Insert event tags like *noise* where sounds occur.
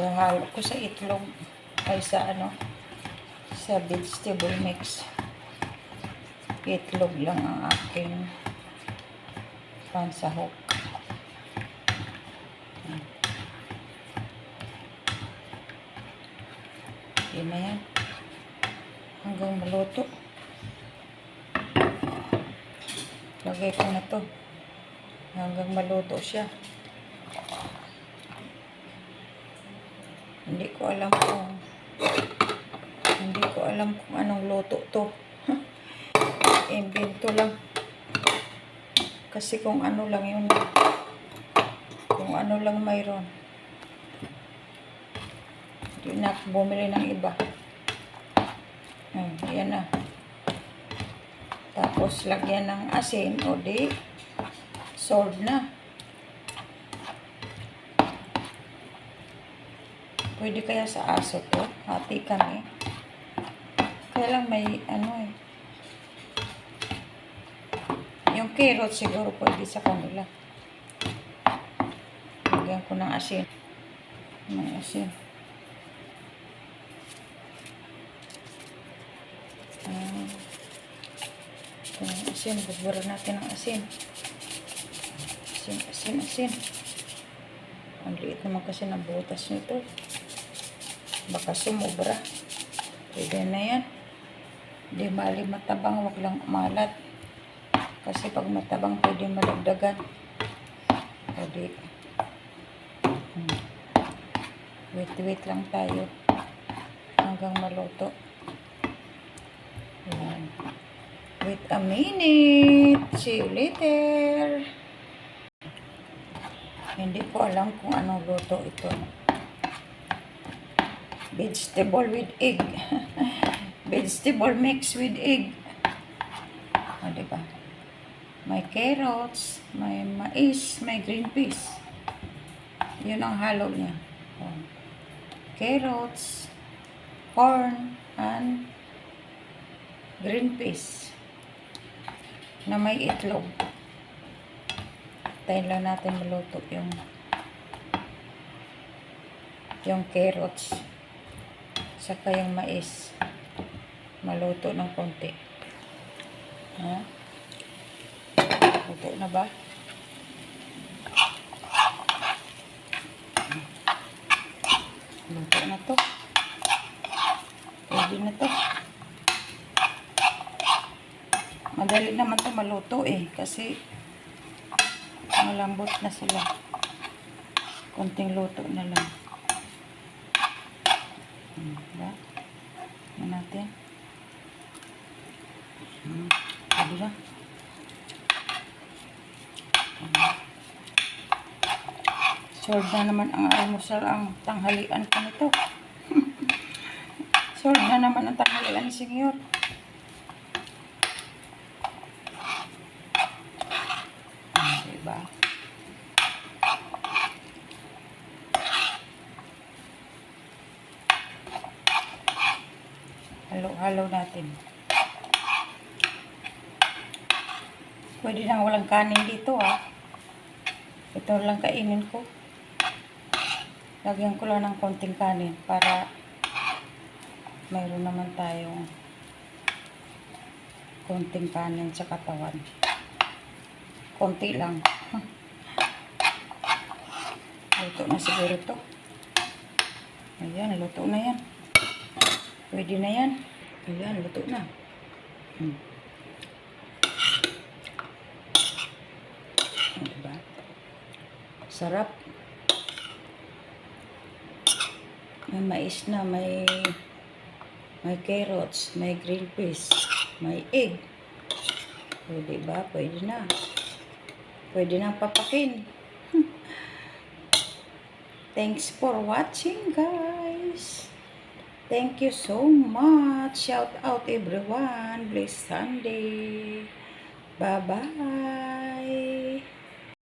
ihahalo ko sa itlog ay sa ano sa vegetable mix. Itlog lang ang aking pansahok. Yun na yan. Hanggang maluto. Lagay ko na to. Hanggang maluto siya hindi ko alam kung hindi ko alam kung anong luto to. *laughs* Invento lang. Kasi kung ano lang yun. Kung ano lang mayroon. Hindi na bumili ng iba. Hmm, yan na. Tapos lagyan ng asin. O di salt na pwede kaya sa aso to hati kami kaya lang may ano eh yung carrot siguro pwede sa kanila lagyan ko ng asin ng asin Ah. Ito asin. Bubura natin ng asin. Asin, asin, asin. Ang liit naman kasi ng butas nito. Baka sumubra. Pwede na yan. Hindi mali matabang, wag lang malat. Kasi pag matabang, pwede malagdagan. Pwede. Hmm. Wait, wait lang tayo. Hanggang maluto. Ayan. Wait a minute. See you later. Hindi ko alam kung anong luto ito. Vegetable with egg. *laughs* Vegetable mix with egg. O, diba? May carrots, may mais, may green peas. Yun ang halo niya. O. Carrots, corn, and green peas na may itlog. Tayo lang natin maluto yung yung carrots saka yung mais maluto ng konti ha luto na ba luto na to pwede na to Madali naman to maluto eh. Kasi malambot na sila. Konting luto na lang. Hmm, diba? Ano natin? Hmm, pwede na. Sword na naman ang almusal ang tanghalian ko nito. *laughs* Sword na naman ang tanghalian ni Senyor. Ah, diba? Halo-halo natin. Pwede nang walang kanin dito ah. Ito lang kainin ko. Lagyan ko lang ng konting kanin para mayroon naman tayong konting kanin sa katawan. Konti lang. Luto na siguro to. Ayan, luto na yan. Pwede na yan. Ayan, luto na. Hmm. Oh, diba? Sarap. May mais na, may may carrots, may green peas, may egg. Pwede ba? Pwede na. Pwede na papakin. *laughs* Thanks for watching, guys. Thank you so much. Shout out everyone. Blessed Sunday. Bye-bye.